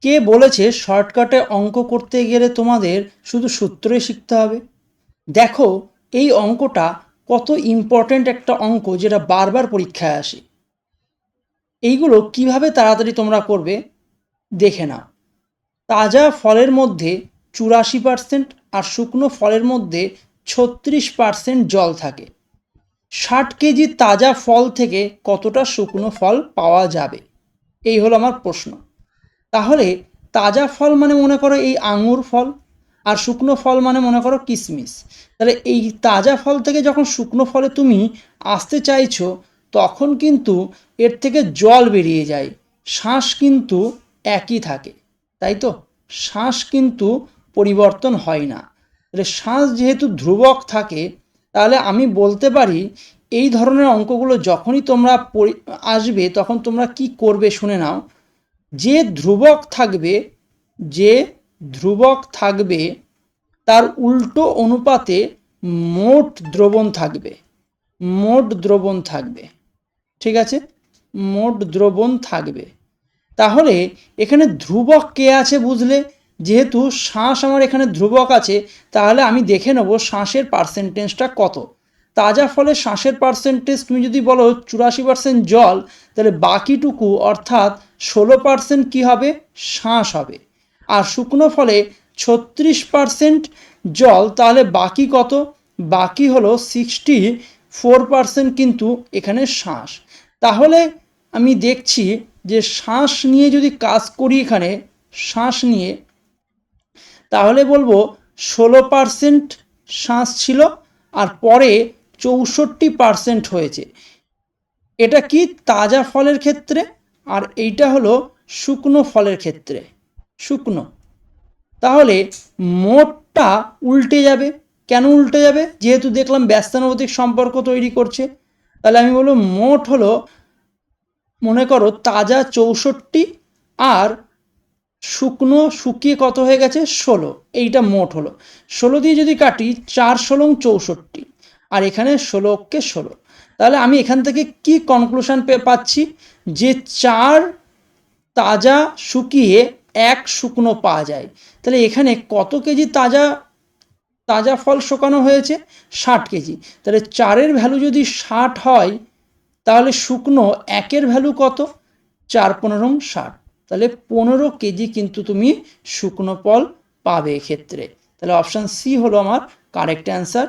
কে বলেছে শর্টকাটে অঙ্ক করতে গেলে তোমাদের শুধু সূত্রই শিখতে হবে? দেখো, এই অঙ্কটা কত ইম্পর্ট্যান্ট একটা অঙ্ক যেটা বারবার পরীক্ষায় আসে। এইগুলো কীভাবে তাড়াতাড়ি তোমরা করবে, দেখে নাও। তাজা ফলের মধ্যে চুরাশি পার্সেন্ট আর শুকনো ফলের মধ্যে ছত্রিশ পার্সেন্ট জল থাকে। ষাট কেজি তাজা ফল থেকে কতটা শুকনো ফল পাওয়া যাবে? এই হলো আমার প্রশ্ন। তাহলে তাজা ফল মানে মনে করো এই আঙুর ফল আর শুকনো ফল মানে মনে করো কিশমিশ তাহলে এই তাজা ফল থেকে যখন শুকনো ফলে তুমি আসতে চাইছো, তখন কিন্তু এর থেকে জল বেরিয়ে যায়। শ্বাস কিন্তু একই থাকে, তাই তো? শ্বাস কিন্তু পরিবর্তন হয় না। তাহলে শ্বাস যেহেতু ধ্রুবক থাকে, তাহলে আমি বলতে পারি এই ধরনের অঙ্কগুলো যখনই তোমরা আসবে, তখন তোমরা কি করবে শুনে নাও। যে ধ্রুবক থাকবে, যে ধ্রুবক থাকবে, তার উল্টো অনুপাতে মোট দ্রবণ থাকবে, মোট দ্রবণ থাকবে, ঠিক আছে? মোট দ্রবণ থাকবে। তাহলে এখানে ধ্রুবক কে আছে বুঝলে? যেহেতু শ্বাস আমার এখানে ধ্রুবক আছে, তাহলে আমি দেখে নেব শ্বাসের পার্সেন্টেজটা কত। তাজা ফলে শ্বাসের পার্সেন্টেজ তুমি যদি বলো চুরাশি পার্সেন্ট জল, তাহলে বাকিটুকু অর্থাৎ ষোলো পার্সেন্ট কী হবে? শ্বাস হবে। আর শুকনো ফলে ছত্রিশ পার্সেন্ট জল, তাহলে বাকি কত? বাকি হলো সিক্সটি ফোর পার্সেন্ট কিন্তু এখানে শ্বাস তাহলে আমি দেখছি যে শ্বাস নিয়ে যদি কাজ করি এখানে শ্বাস নিয়ে, তাহলে বলব ষোলো পার্সেন্ট শ্বাস ছিল, আর পরে চৌষট্টি পার্সেন্ট হয়েছে। এটা কি তাজা ফলের ক্ষেত্রে? আর এইটা হলো শুকনো ফলের ক্ষেত্রে। শুকনো। তাহলে মোটটা উল্টে যাবে। কেন উল্টে যাবে? যেহেতু দেখলাম ব্যস্তানুপাতিক সম্পর্ক তৈরি করছে। তাহলে আমি বলব মোট হলো, মনে করো তাজা চৌষট্টি আর শুকনো শুকিয়ে কত হয়ে গেছে? ষোলো। এইটা মোট হলো। ষোলো দিয়ে যদি কাটি, চার ষোলো চৌষট্টি। আর এখানে ষোলোকে ষোলো। তাহলে আমি এখান থেকে কি কনক্লুশন পাচ্ছি? যে চার তাজা শুকিয়ে এক শুকনো পাওয়া যায়। তাহলে এখানে কত কেজি তাজা তাজা ফল শুকানো হয়েছে? ষাট কেজি। তাহলে চারের ভ্যালু যদি ষাট হয়, তাহলে শুকনো একের ভ্যালু কত? চার পনেরো ষাট। তাহলে পনেরো কেজি কিন্তু তুমি শুকনো ফল পাবে এক্ষেত্রে। তাহলে অপশান সি হলো আমার কারেক্ট অ্যান্সার